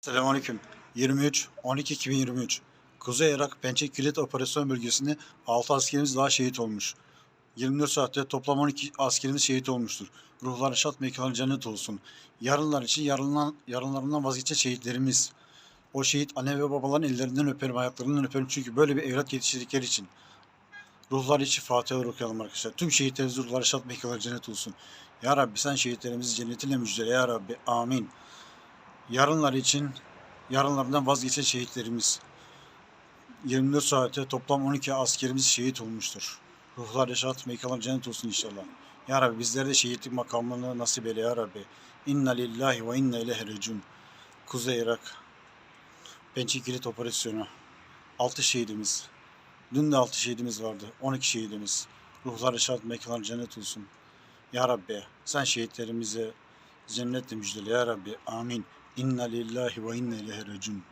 Selamünaleyküm. 23 12 2023. Kuzey Irak Pençe Kilit Operasyon Bölgesi'nde 6 askerimiz daha şehit olmuş. 24 saatte toplam 12 askerimiz şehit olmuştur. Ruhları şad mekanı cennet olsun. Yarınlar için yarından, yarınlarından vazgeçen şehitlerimiz. O şehit anne ve babaların ellerinden öperim, ayaklarından öperim. Çünkü böyle bir evlat yetiştirdikleri için. Ruhlar için Fatihalar okuyalım arkadaşlar. Tüm şehitlerimiz ruhları şad mekanı cennet olsun. Ya Rabbi sen şehitlerimizi cennetinle müjdele ya Rabbi. Amin. Yarınlar için yarınlarından vazgeçen şehitlerimiz. 24 saate toplam 12 askerimiz şehit olmuştur. Ruhlar yaşat, mekanlar cennet olsun inşallah. Ya Rabbi bizlere de şehitlik makamını nasip eyle ya Rabbi. İnna lillahi ve inna ileyhi recun. Kuzey Irak. Pençe Kilit Operasyonu. 6 şehidimiz. Dün de 6 şehidimiz vardı. 12 şehidimiz. Ruhlar yaşat, mekanlar cennet olsun. Ya Rabbi sen şehitlerimize cennetle müjdele ya Rabbi. Amin. İnna lillahi ve inna ileyhi recun.